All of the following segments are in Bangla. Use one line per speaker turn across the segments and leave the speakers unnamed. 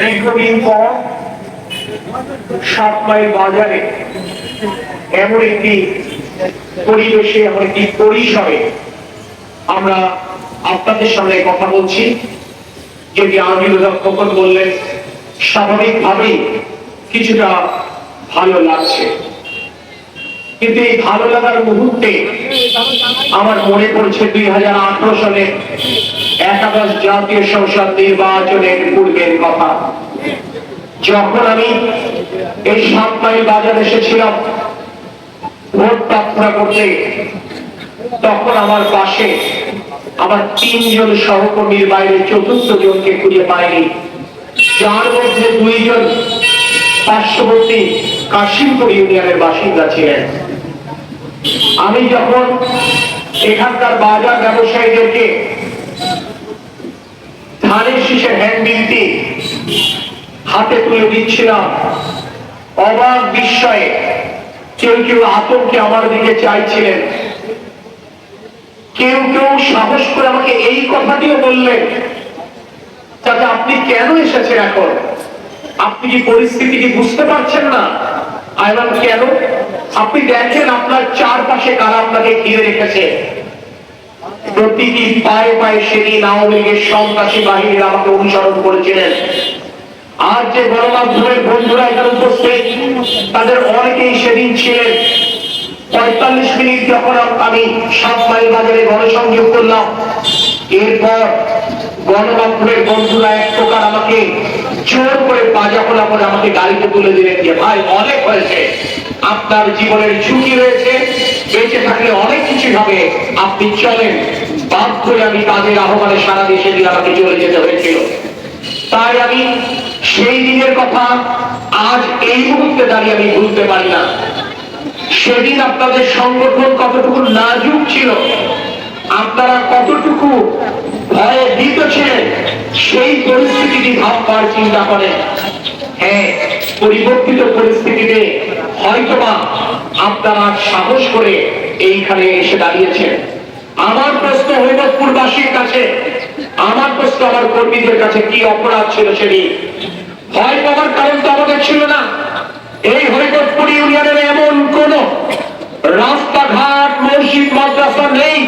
দীর্ঘদিন পর সাত মাইল বাজারে এমন একটি পরিবেশে, এমন একটি পরিসরে আমরা আপনাদের সামনে কথা বলছি। যদি আমির খোকন বললেন, স্বাভাবিকভাবেই কিছুটা ভালো লাগছে। কিন্তু এই ভালো লাগার মুহূর্তে আমার মনে পড়ছে দুই হাজার আঠারো সালে একাদশ জাতীয় সংসদ নির্বাচনের পূর্বের কথা। যখন আমি এই সাত মাইল বাজার এসেছিলাম ভোট প্রার্থনা করতে, তখন আমার পাশে আমার তিনজন সহকর্মীর বাইরে চতুর্থ জনকে খুঁজে পাইনি। যার মধ্যে দুইজন পার্শ্ববর্তী কাশিমপুর ইউনিয়নের বাসিন্দা ছিলেন। আমি যখন এখানকার বাজার ব্যবসায়ীদেরকে ধানের শীষের হ্যান্ডবিলটি হাতে তুলে দিচ্ছিলাম। অবাক বিস্ময়ে কেউ কেউ আতঙ্কে আমার দিকে চাইছিলেন। কেউ কেউ সাহস করে আমাকে এই কথাটিও বললেন, চাচা, আপনি কেন এসেছেন এখন? আপনি কি পরিস্থিতি কি বুঝতে পারছেন না? আইমান কেন? আপনি দেখেন আপনার চারপাশে কারা আপনাকে ঘিরে রেখেছে। প্রতিটি পায়ে পায়ে সেদিন আওয়ামী সন্ত্রাসী বাহিনীর আমাকে অনুসরণ করেছিলেন। আর যে গণমাধ্যমের বন্ধুরা এখানে উপস্থিত, তাদের অনেকেই সেদিন ছিলেন। পঁয়তাল্লিশ মিনিট যখন আমি সাত বাজারে গণসংযোগ করলাম, এরপর গণমাধ্যমের বন্ধুরা এক প্রকার আমাকে জোর করে বাজা করে আমাকে গাড়িতে তুলে দিলেন যে, ভাই, অনেক হয়েছে। আপনার জীবনের ঝুঁকি রয়েছে, বেঁচে থাকলে অনেক কিছু হবে। আপনি চলেন। বাধ্য আমি তাদের আহ্বানে সারা দেশে দিয়ে আমাকে চলে যেতে হয়েছিল। তাই আমি সেই দিনের কথা আজ এই মুহূর্তে দাঁড়িয়ে আমি ভুলতে পারি না। সেদিন আপনাদের সংগঠন কতটুকু নাজুক ছিল, আপনারা কতটুকু ভয়ে ভীত ছিলেন, সেই পরিস্থিতিটি ভাববার চিন্তা করেন। হ্যাঁ পরিবর্তিত পরিস্থিতিতে হয়তোবা আপনারা সাহস করে এইখানে এসে দাঁড়িয়েছেন। আমার প্রশ্ন হৈমতপুরবাসীর কাছে, আমার প্রশ্ন আমার কর্মীদের কাছে কি অপরাধ ছিল সেদিন ভয় পাওয়ার কারণ তো আমাদের ছিল না। এই হরিপতপুর ইউনিয়নের এমন কোন রাস্তাঘাট, মসজিদ, মাদ্রাসা নেই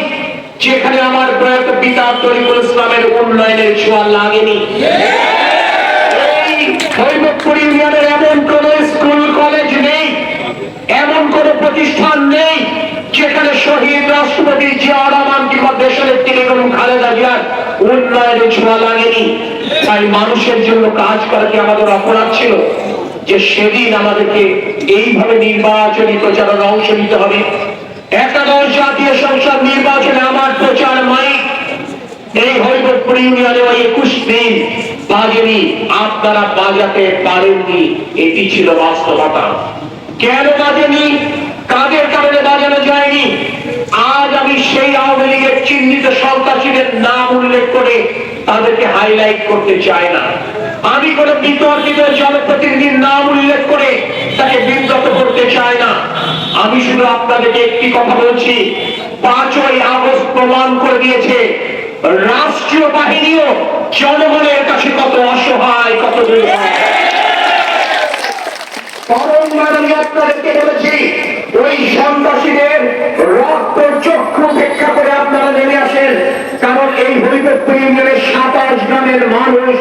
যেখানে আমার প্রয়াত পিতা তরিকুল ইসলামের উন্নয়নের ছোঁয়া লাগেনি এই হরিপতপুর ইউনিয়নের এমন কোন স্কুল কলেজ নেই এমন কোন প্রতিষ্ঠান নেই যেখানে শহীদ রাষ্ট্রপতি জিয়া কিংবা দেশের একটি বেগম খালেদা জিয়ার উন্নয়নের ছোঁয়া লাগেনি। তাই মানুষের জন্য কাজ করা কি আমাদের অপরাধ ছিল? যে সেদিন আমাদেরকে এইভাবে নির্বাচনী প্রচারণা অংশ নিতে হবে। একাদশ জাতীয় সংসদ নির্বাচনে আমার প্রচার মাইক এই হরিপতপুর ইউনিয়নে ওই একুশ দিন বাজেনি। আপনারা বাজাতে পারেননি। এটি ছিল বাস্তবতা। কেন বাজেনি? কাদের কারণে বাজানো যায়নি। আজ আমি সেই আওয়ামী লীগের চিহ্নিত সন্ত্রাসীদের নাম উল্লেখ করে তাদেরকে হাইলাইট করতে চাই না। আমি কোন বিতর্কিত জনপ্রতিনিধির নাম উল্লেখ করে তাকে বিব্রত করতে চাই না। আমি শুধু আপনাদেরকে একটি কথা বলছি, পাঁচই আগস্ট প্রমাণ করে দিয়েছে, রাষ্ট্রীয় বাহিনীও জনগণের কাছে কত অসহায়, কত দুর্বল। আসেন। কারণ এই হরিপত্র ইউনিয়নের সাতাশ গ্রামের মানুষ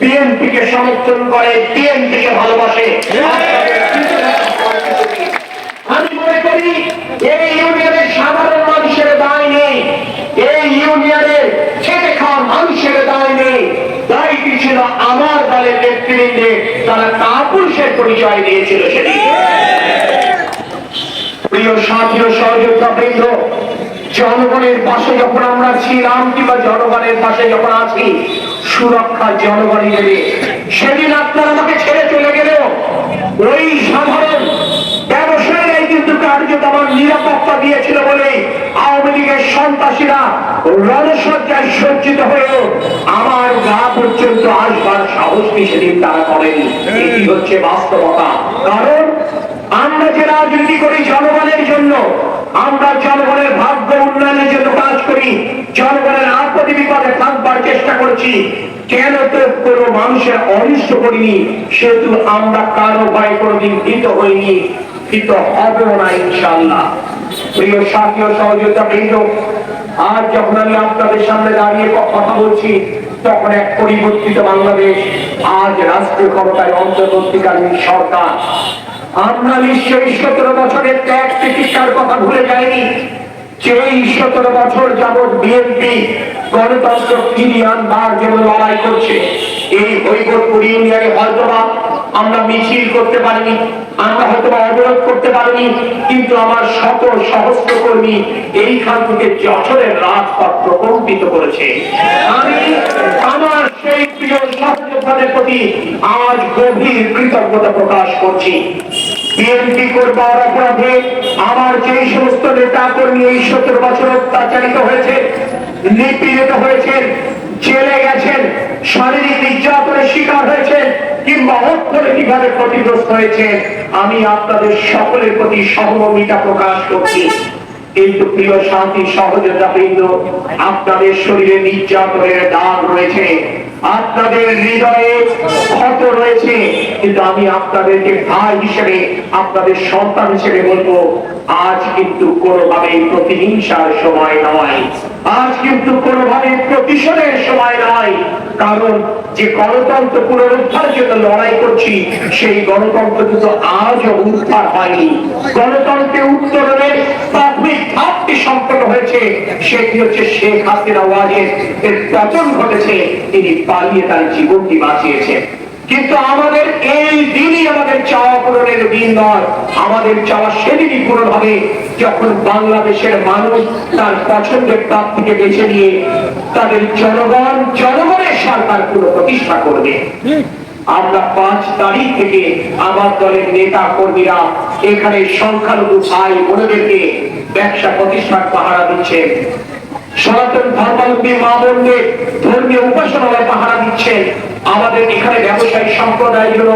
বিএনপি কে সমর্থন করে বিএনপি কে ভালোবাসে। আমি মনে করি, এই ইউনিয়নের মানুষের দায় নেই এই ইউনিয়নের খেটে খাওয়া মানুষের দায় নেই দায়টি ছিল আমার দলের নেতৃবৃন্দে তারা কাপুরুষের পরিচয় দিয়েছিল সেটি প্রিয় সাথী ও সহযোদ্ধা বৃন্দ, জনগণের পাশে যখন আমরা ছিলাম কিংবা জনগণের পাশে যখন আছি, সুরক্ষা জনগণই দেবে সেদিন আপনারা আমাকে ছেড়ে চলে গেলেও ওই সাধারণ নিরাপত্তা দিয়েছিল বলে আওয়ামী লীগের সন্ত্রাসীরা রণসজ্জায় সজ্জিত হয়েও আমার গা পর্যন্ত আসবার সাহসটি সেদিন তারা করেনি। এটি হচ্ছে বাস্তবতা। কারণ আমরা যে রাজনীতি করি জনগণের জন্য, আমরা জনগণের ভাগ্য উন্নয়নের জন্য কাজ করি, জনগণের বিপদে থাকবার চেষ্টা করছি। কেন তো কোনো মানুষের অনিষ্ট করিনি, সেহেতু আমরা কারও ভয় কোনোদিন ভীত হইনি। ভীত হব না ইনশাল্লাহ প্রিয় সাথী সহযোগিতা বৃন্দ আজ যখন আমি আপনাদের সামনে দাঁড়িয়ে কথা বলছি, তখন এক পরিবর্তিত বাংলাদেশ আজ রাষ্ট্রীয় ক্ষমতায় অন্তর্বর্তীকালীন সরকার। আমরা নিশ্চয়ই সতেরো বছরের ত্যাগ চিকিৎসার কথা ভুলে যাইনি। এই সতেরো বছর যাবৎ বিএনপি গণতন্ত্র ফিরিয়ে আনবার জন্য লড়াই করছে এই হৈবতপুর ইউনিয়নে হয়তোবা আমরা মিছিল করতে পারিনি, আমরা হয়তোবা অবরোধ করতে পারিনি, কিন্তু আমার শত সহস্র কর্মী এইখান থেকে যশোরের রাজপথ প্রকম্পিত করেছে। আমি আমার সেই প্রিয় সহযোদ্ধাদের প্রতি আজ গভীর কৃতজ্ঞতা প্রকাশ করছি। বিএনপি করবার অপরাধে আমার যে সমস্ত নেতা কর্মী এই সত্তর বছর অত্যাচারিত হয়েছে, নিপীড়িত হয়েছেন জেলে গেছেন, শারীরিক নির্যাতনের শিকার হয়েছেন, কিংবা অর্থনৈতিকভাবে ক্ষতিগ্রস্ত হয়েছে আমি আপনাদের সকলের প্রতি সহমর্মিতা প্রকাশ করছি। কিন্তু প্রিয় শান্তি সহযোগিতা বৃন্দ, আপনাদের শরীরে নির্যাতনের দাগ রয়েছে। আপনাদের হৃদয়ে ক্ষত রয়েছে, কিন্তু আমি আপনাদেরকে ভাই হিসেবে, আপনাদের সন্তান হিসেবে বলব, আজ কিন্তু কোনোভাবে প্রতিহিংসার সময় নয়। আজ কিন্তু কোনোভাবে প্রতিশোধের সময় নয়। কারণ যে গণতন্ত্র পুনরুদ্ধারের জন্য লড়াই করছি, সেই গণতন্ত্র কিন্তু আজও উদ্ধার হয়নি। গণতন্ত্রে উত্তরণের প্রাথমিক ধাপটি সম্পন্ন হয়েছে, সেটি হচ্ছে শেখ হাসিনা ওয়াজের পতন ঘটেছে, তিনি পালিয়ে তার জীবনটি বাঁচিয়েছেন কিন্তু আমাদের এই দিনই আমাদের চাওয়া পূরণের দিন নয়। আমাদের চাওয়া সেদিনই পূরণ হবে যখন বাংলাদেশের মানুষ তার পছন্দের প্রাপ্তিকে বেছে নিয়ে তাদের জনগণ জনগণের সরকার পুরো প্রতিষ্ঠা করবে। আমরা পাঁচ তারিখ থেকে আমার দলের নেতা কর্মীরা এখানে সংখ্যালঘু ভাই বোনদেরকে ব্যবসা প্রতিষ্ঠান পাহারা দিচ্ছেন। সনাতন ধর্মাবলম্বী মা বোনকে ধর্মীয় উপাসনালয় পাহারা দিচ্ছে। আমাদের এখানে ব্যবসায়ী সম্প্রদায় যেন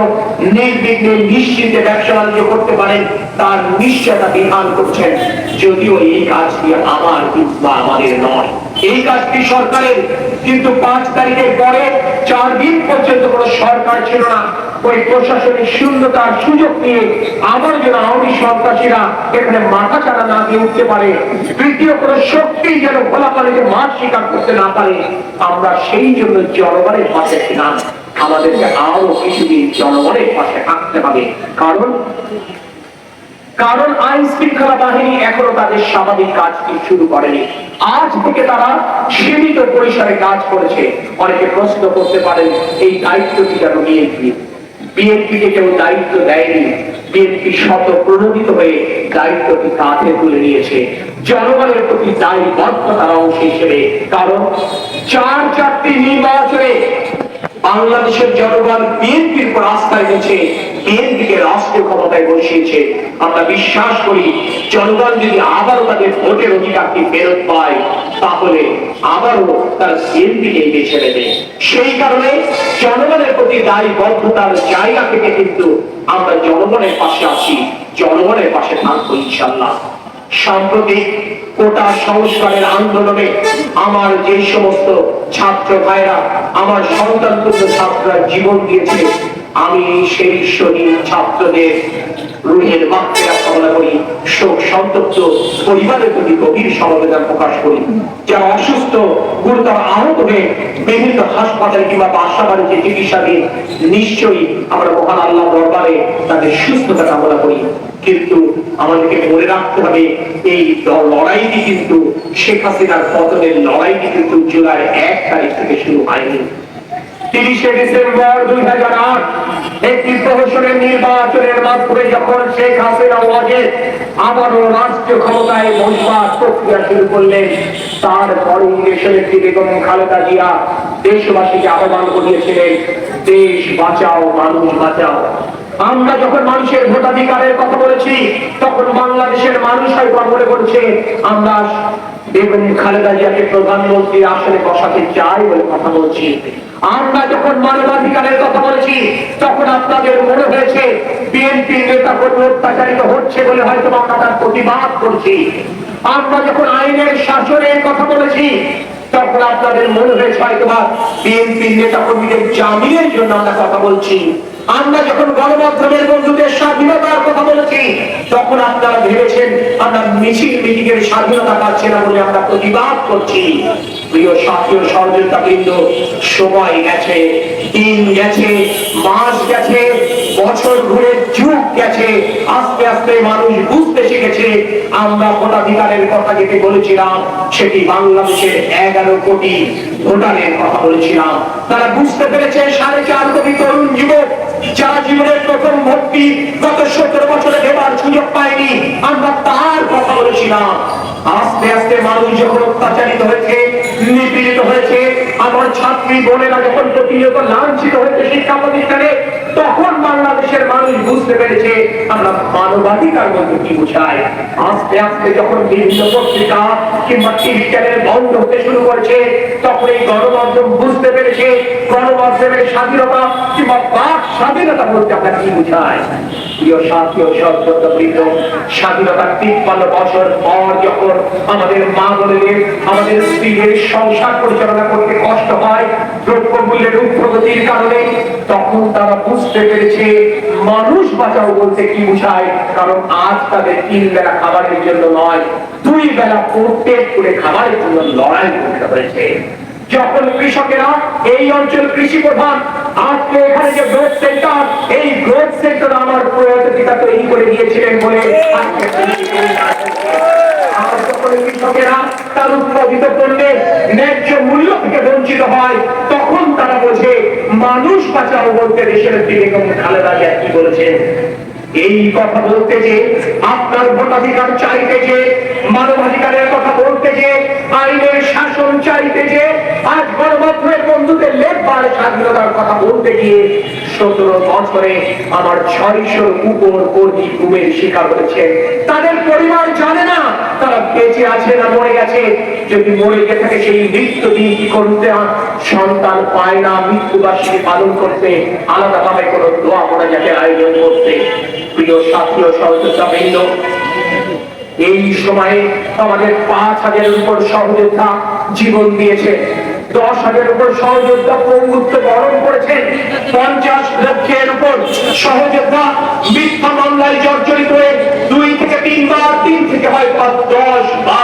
নির্বিঘ্নে নিশ্চিন্তে ব্যবসা বাণিজ্য করতে পারে, তার নিশ্চয়তা বিধান করছেন যদিও এই কাজটি আমার বা আমাদের নয়। এই কাজটি সরকারের, কিন্তু পাঁচ তারিখের পরে চার দিন পর্যন্ত কোনো সরকার ছিল না। ওই প্রশাসনিক শূন্যতার সুযোগ নিয়ে আবার যেন আওয়ামী সন্ত্রাসীরা এখানে মাথা চাড়া না দিয়ে উঠতে পারে, তৃতীয় কোনো শক্তি যেন খোলা পানিতে মাছ শিকার করতে না পারে, আমরা সেই জন্য জনগণের পাশে ছিলাম। আমাদেরকে আরও কিছুদিন জনগণের পাশে থাকতে হবে। কারণ কারণ আইন শৃঙ্খলা বাহিনী এখনও তাদের স্বাভাবিক কাজটি শুরু করেনি। আজ থেকে তারা সীমিত পরিসরে কাজ করেছে। অনেকে প্রশ্ন করতে পারেন, এই দায়িত্বটি কেন বিএনপি? বিএনপিকে কেউ দায়িত্ব দেয়নি। বিএনপি শত প্রণোদিত হয়ে দায়িত্বটি কাঁধে তুলে নিয়েছে। জনগণের প্রতি দায়বদ্ধতার অংশ হিসেবে। কারণ চার চারটি নির্বাচনে বাংলাদেশের জনগণ বিএনপির উপর আস্থা রেখেছে, বিএনপিকে রাষ্ট্রীয় ক্ষমতায় বসিয়েছে। আমরা বিশ্বাস করি, জনগণ যদি আবারও তাদের ভোটের অধিকারটি ফেরত পায়, তাহলে আবারও তারা বিএনপিকে বেছে নেবে সেই কারণে জনগণের প্রতি দায়বদ্ধতার জায়গা থেকে কিন্তু আমরা জনগণের পাশে আছি, জনগণের পাশে থাকব ইনশাল্লাহ সাম্প্রতিক কোটা সংস্কারের আন্দোলনে আমার যে সমস্ত ছাত্র ভাইরা আমার সন্তান ছাত্ররা জীবন দিয়েছে আমি সেই শহীদ ছাত্রদের রুহের মাত্রা কামনা করি, শোক সন্তপ্ত পরিবারের প্রতি গভীর সমবেদনা প্রকাশ করি। যারা অসুস্থ, গুরুতর আহত হয়ে বিভিন্ন কিংবা বাসা বাড়িতে চিকিৎসাধীন, নিশ্চয়ই আমরা মহান আল্লাহ দরবারে তাদের সুস্থতা কামনা করি। কিন্তু আমাদেরকে মনে রাখতে হবে, এই লড়াইটি কিন্তু শেখ হাসিনার পতনের লড়াইটি কিন্তু জুলাই এক তারিখ থেকে শুরু হয়নি। তিরিশে ডিসেম্বর দুই হাজার আট একটি প্রহসনের নির্বাচনের মাধ্যমে যখন শেখ হাসিনা ওয়াজেদ আবারও রাষ্ট্রীয় ক্ষমতায় বসবার প্রক্রিয়া শুরু করলেন তারপরে দেশের একটি বেগম খালেদা জিয়া দেশবাসীকে আহ্বান করিয়েছিলেন, দেশ বাঁচাও, মানুষ বাঁচাও। আমরা যখন মানুষের ভোটাধিকারের কথা বলেছি, তখন বাংলাদেশের মানুষ হয়তো মনে করছে আমরা খালেদা জিয়াকে প্রধানমন্ত্রী বসাতে চাই বলে কথা বলছি। আমরা যখন মানবাধিকারের কথা বলেছি, তখন আপনাদের মনে হয়েছে, বিএনপি নেতা কর্মী অত্যাচারিত হচ্ছে বলে হয়তো আমরা তার প্রতিবাদ করছি। আমরা যখন আইনের শাসনের কথা বলেছি তখন আপনাদের মনে হয়েছে হয়তো বা বিএনপির নেতা কর্মীদের জামিনের জন্য আমরা কথা বলছি। আমরা যখন গণমাধ্যমের বন্ধুদের স্বাধীনতার কথা বলেছি, তখন আপনারা ভেবেছেন আমরা মিছিল মিটিং এর স্বাধীনতা পাচ্ছি না বলে আমরা প্রতিবাদ করছি। প্রিয় সাথী সহযোগিতা বৃন্দ, সময় গেছে, দিন গেছে, মাস গেছে, বছর ঘুরে যুগ গেছে, আস্তে আস্তে মানুষ বুঝতে শিখেছে, আমরা ভোটাধিকারের কথা যেটি বলেছিলাম, সেটি বাংলাদেশের এগারো কোটি ভোটারের কথা বলেছিলাম। তারা বুঝতে পেরেছে সাড়ে চার কোটি তরুণ যুবক যারা জীবনের প্রথম ভক্তি গত সতেরো বছরে দেবার সুযোগ পায়নি। আমরা তার কথা বলেছিলাম। আস্তে আস্তে মানুষ যখন অত্যাচারিত হয়েছে, নিপীড়িত হয়েছে, আমার ছাত্রী বোনেরা যখন প্রতিনিয়ত লাঞ্ছিত হয়েছে শিক্ষা প্রতিষ্ঠানে, তখন বাংলাদেশের মানুষ বুঝতে পেরেছে আমরা মানবাধিকার বলতে কি বুঝাই আস্তে আস্তে যখন বিভিন্ন পত্রিকা কিংবা টিভি চ্যানেল বন্ধ হতে শুরু করেছে, তখন এই গণমাধ্যম বুঝতে পেরেছে গণমাধ্যমের স্বাধীনতা কিংবা বাক স্বাধীনতা বলতে আমরা কি বুঝাই প্রিয় সাথী ও সহযোগিতা স্বাধীনতার তিপ্পান্ন বছর পর যখন আমাদের মা বোনেদের, আমাদের স্ত্রীদের সংসার পরিচালনা করতে কষ্ট হয় দ্রব্য মূল্যের উগ্রগতির কারণে, তখন তারা বুঝতে পেরেছে মানুষ বাঁচাও বলতে কি বুঝায়? কারণ আজ তাদের তিন বেলা খাবারের জন্য নয়, দুই বেলা প্রত্যেক করে খাবারের জন্য লড়াই করতে হয়েছে। যখন কৃষকেরা এই অঞ্চল কৃষি প্রধান, আজকে এখানে যে গ্রোথ সেন্টার এই গ্রোথ সেন্টার আমার প্রয়াত পিতা তৈরি করে দিয়েছিলেন বলে তখন তারা বোঝে, মানুষ বাঁচাও বলতে দেশের বেগম খালেদা জিয়া কি বলেছেন? এই কথা বলতে যে আপনার ভোটাধিকার চাইতে যে, মানবাধিকারের কথা বলতে যে, আইনের শাসন চাইতে যে, আজ গণমাধ্যমের বন্ধুদের লেখবার স্বাধীনতার কথা বলতে গিয়ে সতেরো বছরে আমার ছয়শোর উপর কর্মী ঘুমের শিকার হয়েছে। তাদের পরিবার জানে না, তারা বেঁচে আছে না মরে গেছে। যদি মরে গিয়ে থাকে সেই মৃত্যু দিন কি করতে? সন্তান পায় না, মৃত্যুবার্ষিকী পালন করতে। আলাদাভাবে কোনো দোয়া করা যাকে আয়োজন করতে। প্রিয় সাথী ও সহযোগিতা বৃন্দ এই সময়ে আমাদের পাঁচ হাজারের উপর সহযোদ্ধা জীবন দিয়েছে। দশ হাজার উপর সহযোদ্ধা পঙ্গুত্ব বরণ করেছেন। পঞ্চাশ লক্ষের উপর সহযোদ্ধা মিথ্যা মামলায় জর্জরিত হয়ে দুই থেকে তিনবার, তিন থেকে হয় দশ বার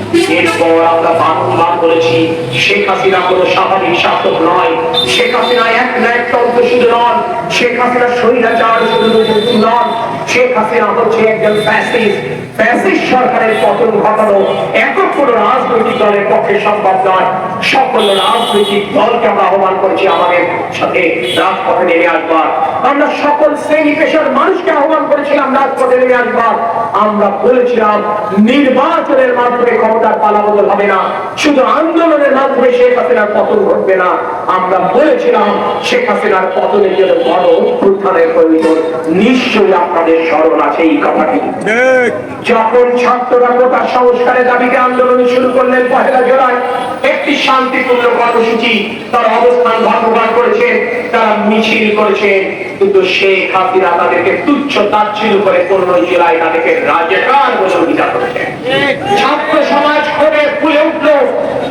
এরপর আমরা বারংবার বলেছি শেখ হাসিনা কোনো স্বাভাবিক শাসক নয়। শেখ হাসিনা এক ন্যায়তন্ত্র শুধু নন। শেখ হাসিনা স্বৈরাচার শুধু নন। শেখ হাসিনা হচ্ছে একজন ফ্যাসিস্ট ফ্যাসিস্ট সরকারের পতন ঘটানো একক কোনো রাজনৈতিক দলের পক্ষে সম্ভব নয়। সকল রাজনৈতিক দলকে আমরা আহ্বান করেছি আমাদের সাথে রাজপথে নেমে আসবার। আমরা সকল শ্রেণি পেশার মানুষকে আহ্বান করেছিলাম রাজপথে নেমে আসবার। আমরা বলেছিলাম নির্বাচনের মাধ্যমে ক্ষমতার পালাবদল হবে না শুধু আন্দোলনের মাধ্যমে শেখ হাসিনার পতন ঘটবে না। আমরা বলেছিলাম শেখ হাসিনার পতনের জন্য বড় অভ্যুত্থানের প্রয়োজন। নিশ্চয়ই আপনাদের স্মরণ আছে এই কথাটি। যখন ছাত্ররা কোটা সংস্কারের দাবিতে আন্দোলন শুরু করলেন পহেলা জুলাই একটি শান্তিপূর্ণ কর্মসূচি তার অবস্থান ভঙ্গবার করেছেন তারা মিছিল করেছেন কিন্তু শেখ হাসিনা তাদেরকে তুচ্ছ তাচ্ছিল্য করে পনেরোই জুলাই তাদেরকে রাজাকার বলে অভিযোগ করেছেন ছাত্র সমাজ করে ফুলে উঠল।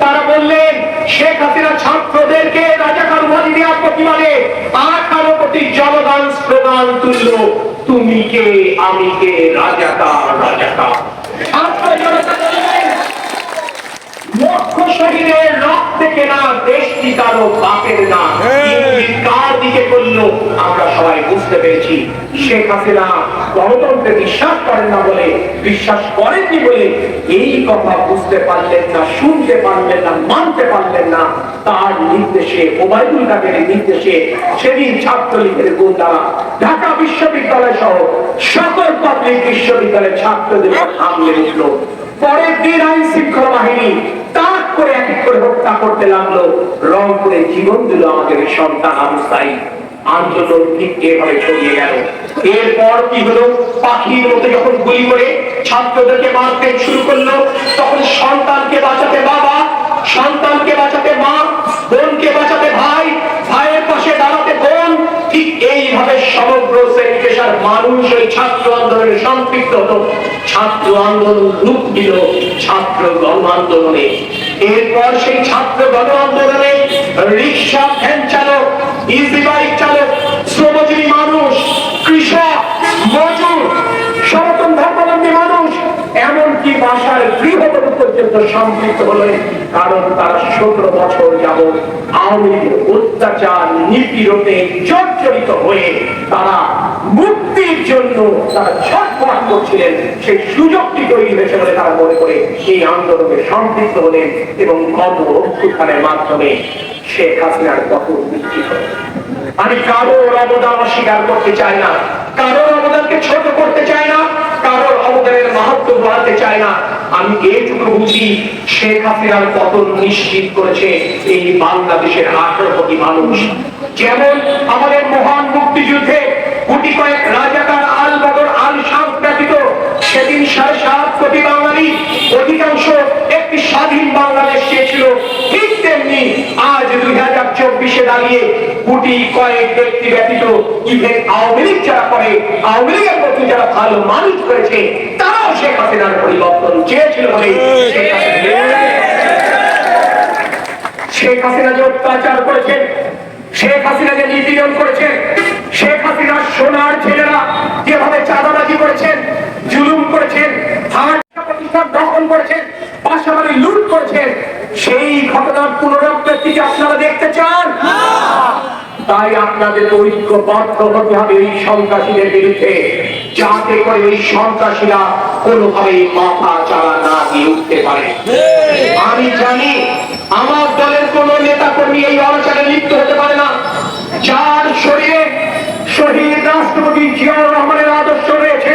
তারা বললেন, শেখ হাসিনা ছাত্রদেরকে রাজাকার উপাধি দেওয়ার প্রতিবাদে আঠারো কোটি জনগণ স্লোগান তুলল, তুমি কে? আমি কে? রাজাকার রাজাকার ছাত্র জনতা বললেন, লক্ষ শহীদের রক্তে কেনা দেশটি কারও বাপের না কার দিকে করল? আমরা সবাই বুঝতে পেরেছি। শেখ হাসিনা গণতন্ত্রে বিশ্বাস করেন না বলে বিশ্বাস করেননি বলে এই কথা বুঝতে পারলেন না শুনতে পারলেন না মানতে পারলেন না। তার নির্দেশে ওবায়দুল কাদের নির্দেশে সেদিন ছাত্রলীগের গুন্ডারা ঢাকা বিশ্ববিদ্যালয় সহ সকল পাবলিক বিশ্ববিদ্যালয়ের ছাত্রদের হামলে উঠল। পরের দিন আইন শৃঙ্খলা বাহিনী তাক করে এক করে হত্যা করতে লাগল। রংপুরে জীবন দিল আমাদের সন্তান আবু সাইদ। ঠিক এভাবে ছড়িয়ে গেল। এরপর কি হলো? পাখির মতো যখন গুলি করে ছাত্রদেরকে মারতে শুরু করল, তখন সন্তানকে বাঁচাতে বাবা, সন্তানকে বাঁচাতে মা, বোনকে বাঁচাতে ভাই ভাইয়ের পাশে দাঁড়াতে বোন ঠিক এইভাবে সমগ্র শ্রেণি মানুষ ওই ছাত্র আন্দোলনে সম্পৃক্ত হতো ছাত্র আন্দোলন রূপ দিল ছাত্র গণ আন্দোলনে। এরপর সেই ছাত্র গণ আন্দোলনে রিক্সা, ভ্যান চালক ইজি বাইক চালক, শ্রমজীবী মানুষ, কৃষক মজুর সনাতন ধর্মাবলম্বী মানুষ এমনকি বাসার গৃহবধূ পর্যন্ত সম্পৃক্ত হলেন, কারণ তারা সতেরো বছর যাবৎ আওয়ামী অত্যাচার, নিপীড়নে জর্জরিত হয়ে তারা মুক্তির জন্য তারা করছিলেন। সেই সুযোগটি তৈরি হয়েছে বলে তারা মনে করে এই আন্দোলনে সম্পৃক্ত হলেন এবং অভ্যুত্থানের মাধ্যমে শেখ হাসিনার পতন নিশ্চিত হল আমি কারোর অবদান অস্বীকার করতে চাই না। কারোর অবদানকে ছোট করতে চাই না। কারোর অবদানের মাহাত্ম বাড়াতে চাই না। আমি বুঝি শেখ হাসিনার পতন নিশ্চিত করেছে এই বাংলাদেশের আঠারো কোটি মানুষ? যেমন আমাদের মহান মুক্তিযুদ্ধে কোটি কয়েক রাজাকার আল বদর, আল শাম ব্যতীত সেদিন সাড়ে সাত কোটি বাঙালি, অধিকাংশ একটি স্বাধীন বাংলাদেশ চেয়েছিল। ঠিক তেমনি আজ দুই হাজার চব্বিশে দাঁড়িয়ে কোটি কয়েক ব্যক্তি ব্যতীত ইভেন আওয়ামী লীগ যারা করে, আওয়ামী লীগের প্রতি যারা ভালো মানুষ করেছে শেখ হাসিনার পরিবর্তন চেয়েছিল শেখ হাসিনা শেখ হাসিনা যে অত্যাচার করেছেন শেখ হাসিনা যে নিপীড়ন করেছেন শেখ সোনার ছেলেরা যেভাবে চাঁদাবাজি করেছেন জুলুম করেছেন হাট প্রতিষ্ঠান দখল করেছেন পাশাপাশি লুট করেছেন সেই ঘটনার পুনরাবৃত্তি কি আপনারা দেখতে চান? তাই আপনাদের ঐক্যবদ্ধ হতে হবে এই সন্ত্রাসীদের বিরুদ্ধে। যাতে করে এই সন্ত্রাসীরা কোনোভাবে মাথা চালা না দিয়ে উঠতে পারে। আমি জানি আমার দলের কোন নেতা কর্মী এই অনাচারে লিপ্ত হতে পারে না। যার শরীরে শহীদ রাষ্ট্রপতি জিয়াউর রহমানের আদর্শ রয়েছে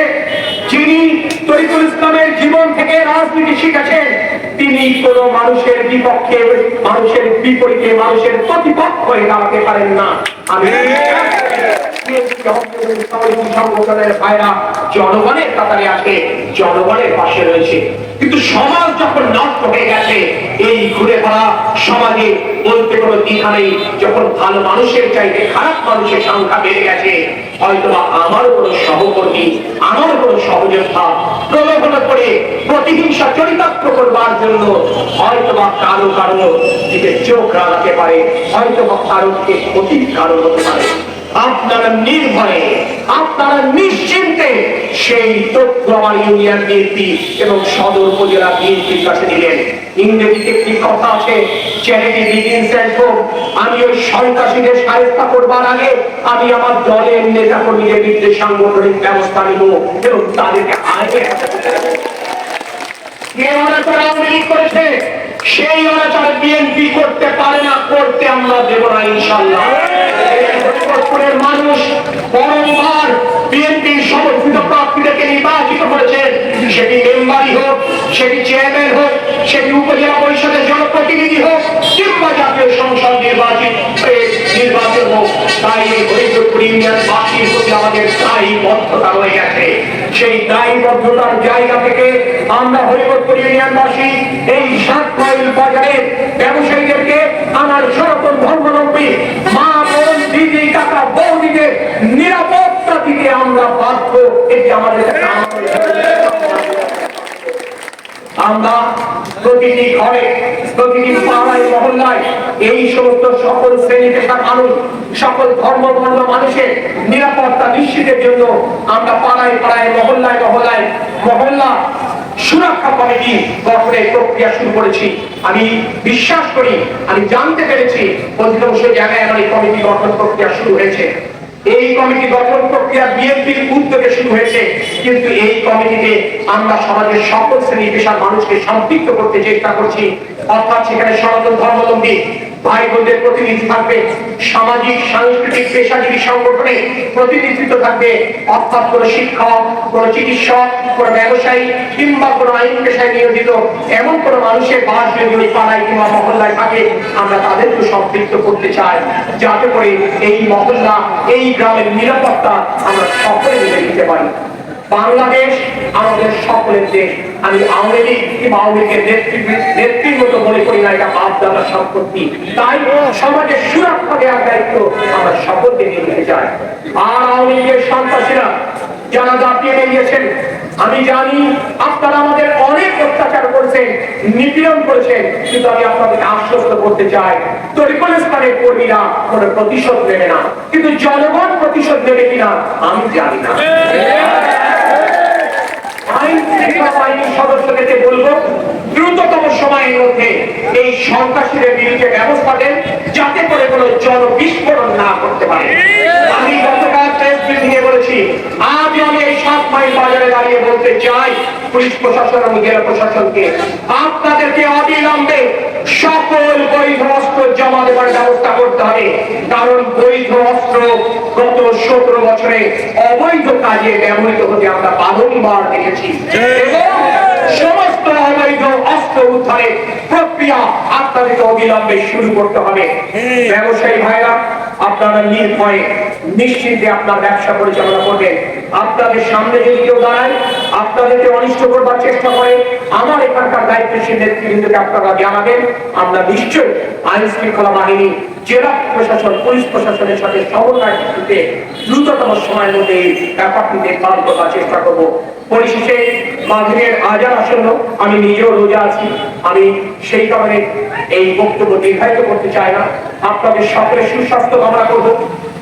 যিনি তরিকুল ইসলামের থেকে রাজনীতি তিনি কোন মানুষের বিপক্ষে, মানুষের বিপরীতে, মানুষের প্রতিপক্ষ হয়ে দাঁড়াতে পারেন না। আমি সংগঠনের ভাইরা জনগণের কাতারে আছে জনগণের পাশে রয়েছে। কিন্তু সমাজ যখন নষ্ট হয়ে গেছে, এই ঘুরে ফেরা সমাজে বলতে কোনো দ্বিধা নেই। যখন ভালো মানুষের চাইতে খারাপ মানুষের সংখ্যা বেড়ে গেছে, হয়তোবা আমার কোনো সহকর্মী, আমার কোনো সহযোদ্ধা প্রলোভন করে প্রতিহিংসা চরিতার্থ করবার জন্য হয়তোবা কারও কারও দিকে চোখ রাখাতে পারে, হয়তোবা কারোকে ক্ষতির কারণ হতে পারে। আপনারা নির্ভয়ে, আপনারা নিশ্চিন্তে সেই তথ্য আমার ইউনিয়ন বিএনপি এবং সদর উপজেলা বিএনপির কাছে দিলেন। ইংরেজিতে একটি কথা আছে চ্যারিটি বিগিনস এট হোম আমি ওই সন্ত্রাসীদের সাহেস্তা করবার আগে আমি আমার দলের নেতা কর্মীদের বিরুদ্ধে সাংগঠনিক ব্যবস্থা নিব এবং তাদেরকে আগে সেই অনাচার বিএনপি করতে পারে না, করতে আমরা দেব না ইনশাল্লাহ ফরিদপুরের মানুষ বারংবার বিএনপির সমর্থিত প্রার্থীদেরকে নির্বাচিত করেছেন সেটি মেম্বারই হোক, সেটি চেয়ারম্যান হোক, সেটি উপজেলা পরিষদের জনপ্রতিনিধি হোক, কিংবা জাতীয় সংসদ নির্বাচিত নির্বাচন হোক। তাই এই হরিপুর ইউনিয়ন বাসীর প্রতি আমাদের দায়বদ্ধতা রয়ে গেছে। সেই দায়বদ্ধতার জায়গা থেকে আমরা হরিপুর ইউনিয়নবাসী এই সাত মাইল বাজারের ব্যবসায়ীদেরকে আমার সনাতন ধর্মাবলম্বী আমরা প্রতিটি ঘরে, প্রতিটি পাড়ায়, মহল্লায় এই সমস্ত সকল শ্রেণি পেশার মানুষ, সকল ধর্ম মানুষের নিরাপত্তা নিশ্চিতের জন্য আমরা পাড়ায় পাড়ায়, মহল্লায় মহল্লায় মহল্লা সুরক্ষা কমিটি গঠনের প্রক্রিয়া শুরু করেছি। আমি বিশ্বাস করি, আমি জানতে পেরেছি অধিকাংশ জায়গায় আমার এই কমিটি গঠন প্রক্রিয়া শুরু হয়েছে। এই কমিটি গঠন প্রক্রিয়া বিএনপির উদ্যোগে শুরু হয়েছে। কিন্তু এই কমিটিতে আমরা সমাজের সকল শ্রেণি পেশার মানুষকে সম্পৃক্ত করতে চেষ্টা করছি। অর্থাৎ সেখানে সনাতন ধর্মাবলম্বী ভাই বোনদের প্রতিনিধি থাকবে, সামাজিক, সাংস্কৃতিক, পেশাজীবী সংগঠনে প্রতিনিধিত্ব থাকবে, অর্থাৎ কোন শিক্ষক, কোন চিকিৎসক, কোন ব্যবসায়ী কিংবা কোন আইন পেশায় নিয়োজিত এমন কোন মানুষের বাস যদি পাড়ায় কিংবা মহল্লায় থাকে, আমরা তাদেরকে সম্পৃক্ত করতে চাই। যাতে করে এই মহল্লা, এই গ্রামের নিরাপত্তা আমরা সকলে মিলে দিতে পারি। বাংলাদেশ আমাদের সকলের দেশ। আমি আওয়ামী লীগ কিংবা আওয়ামী লীগের মনে করি না, এটা বাপ দাদার সম্পত্তি। তাই সমাজের সুরক্ষা দেওয়ার দায়িত্ব আমরা সকলকে নিয়ে নিতে চাই। আর আওয়ামী লীগের সন্ত্রাসীরা যারা দাপিয়ে বেরিয়েছেন আমি জানি আপনারা আমাদের অনেক অত্যাচার করেছেন, নিপীড়ন করেছেন, কিন্তু আমি আপনাদেরকে আশ্বস্ত করতে চাই, তরিকুল ইসলামের কর্মীরা কোনো প্রতিশোধ নেবে না। কিন্তু জনগণ প্রতিশোধ নেবে কিনা, আমি জানি না। সদস্যদেরকে বলব, দ্রুততম সময়ের মধ্যে এই সন্ত্রাসীদের বিরুদ্ধে ব্যবস্থা দেন যাতে করে কোনো জন বিস্ফোরণ না করতে পারে। আমি গতকাল প্রেস ব্রিফিংয়ে বলেছি, আজ আমি এই সাত মাইল বাজারে দাঁড়িয়ে বলতে চাই, পুলিশ প্রশাসন এবং জেলা প্রশাসনকে, আপনাদেরকে অবিলম্বে সকল বৈধ অস্ত্র জমা দেওয়ার ব্যবস্থা কারণ বৈধ অস্ত্র গত সতেরো বছরে অবৈধ কাজে ব্যবহৃত হতে আমরা বারংবার দেখেছি। সমস্ত অবৈধ অস্ত্র উদ্ধারের প্রক্রিয়া আপনাদেরকে অবিলম্বে শুরু করতে হবে। ব্যবসায়ী ভাইরা, আপনারা নির্ভয়ে নিশ্চিন্তে আপনার ব্যবসা পরিচালনা করবেন। আপনাদের সামনে যদি কেউ দাঁড়ায় আপনাদেরকে অনিষ্ট করবার চেষ্টা করে। আমার এখানকার দায়িত্বশীল নেতৃবৃন্দকে আপনারা জানাবেন। আমরা নিশ্চয়ই আইন শৃঙ্খলা বাহিনী, জেলা প্রশাসন, পুলিশ প্রশাসনের সাথে ভিত্তিতে দ্রুততম সময়ের মধ্যে এই ব্যাপারটি দেখভাল করবার চেষ্টা করব। পরিশেষে মাঘের আজান আসন্ন। আমি নিজেও রোজা আছি। আমি সেই কারণে এই বক্তব্য দীর্ঘায়িত করতে চাই না। আপনাদের সকলের সুস্বাস্থ্য কামনা করব।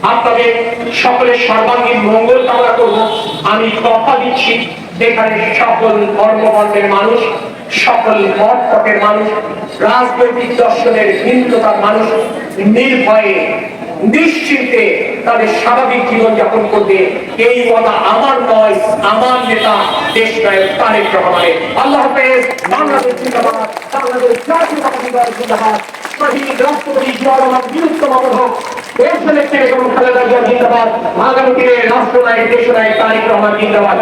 আপনাদের সকলের সর্বাঙ্গীন মঙ্গল কামনা করব। আমি কথা দিচ্ছি। এখানে সকল ধর্মবর্ণের মানুষ, সকল মত পথের মানুষ, রাজনৈতিক দর্শনের ভিন্নতার মানুষ নির্ভয়ে, নিশ্চিন্তে তাদের স্বাভাবিক জীবন যাপন করবে। এই কথা আমার নয়, আমার নেতা দেশ নায়ক তারেক রহমানের। আল্লাহ হাফেজ, বাংলাদেশ বাংলাদেশ রাষ্ট্রপতি জিন্দাবাদ। রাষ্ট্রনায়ক দেশ নায়ক তারেক রহমান জিন্দাবাদ।